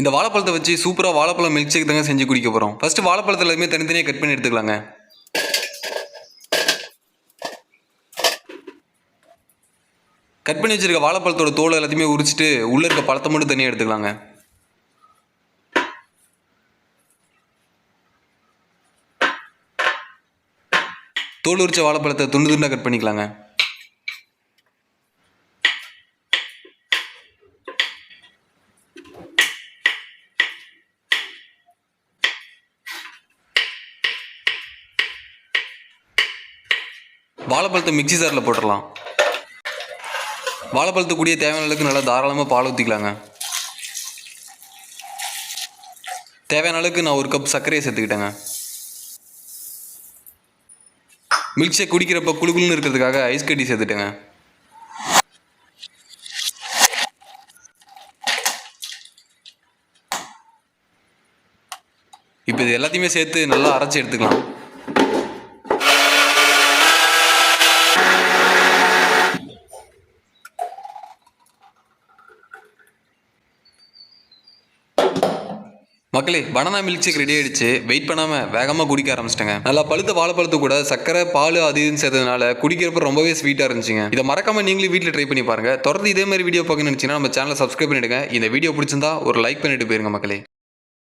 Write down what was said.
இந்த வாழைப்பழத்தை வச்சு சூப்பராக வாழைப்பழம் மில்க் ஷேக் தாங்க செஞ்சு குடிக்க போகிறோம் ஃபஸ்ட்டு வாழைப்பழத்தில் எல்லாமே தனித்தனியாக கட் பண்ணி எடுத்துக்கலாங்க. கட் பண்ணி வச்சிருக்க வாழைப்பழத்தோட தோல் எல்லாத்தையுமே உரிச்சிட்டு உள்ளே இருக்க பழத்தை மட்டும் தனியாக எடுத்துக்கலாங்க. தோல் உரிச்ச வாழைப்பழத்தை துண்டு துண்டாக கட் பண்ணிக்கலாங்க. வாழைப்பழத்தை மிக்ஸி ஜாரில் போட்டுடலாம் வாழைப்பழத்து கூடிய தேவையான அளவுக்கு நல்லா தாராளமாக பால் ஊற்றிக்கலாங்க தேவையான அளவுக்கு நான் ஒரு கப் சர்க்கரையை சேர்த்துக்கிட்டேங்க. மில்க் ஷேக் குடிக்கிறப்ப குளுகுலுன்னு இருக்கிறதுக்காக ஐஸ் கட்டி சேர்த்துட்டேங்க. இப்போ இது எல்லாத்தையுமே சேர்த்து நல்லா அரைச்சி எடுத்துக்கலாம். மக்களே பனானா மில்க் ஷேக் ரெடி ஆயிடுச்சு. வெயிட் பண்ணாமல் வேகமாக குடிக்க ஆரம்பிச்சிட்டேங்க. நல்லா பழுத்த வாழைப்பழத்து கூட சக்கரை பால் அது இதுன்னு சேர்த்ததுனால குடிக்கிறப்ப ரொம்பவே ஸ்வீட்டாக இருந்துச்சுங்க. இதை மறக்காம நீங்களும் வீட்டில் ட்ரை பண்ணி பாருங்க. தொடர்ந்து இதே மாதிரி வீடியோ பார்க்கணும்னு நினச்சிங்கன்னா நம்ம சேனலை சப்ஸ்கிரைப் பண்ணிடுங்க. இந்த வீடியோ பிடிச்சிருந்தா ஒரு லைக் பண்ணிட்டு போயிருங்க மக்களே.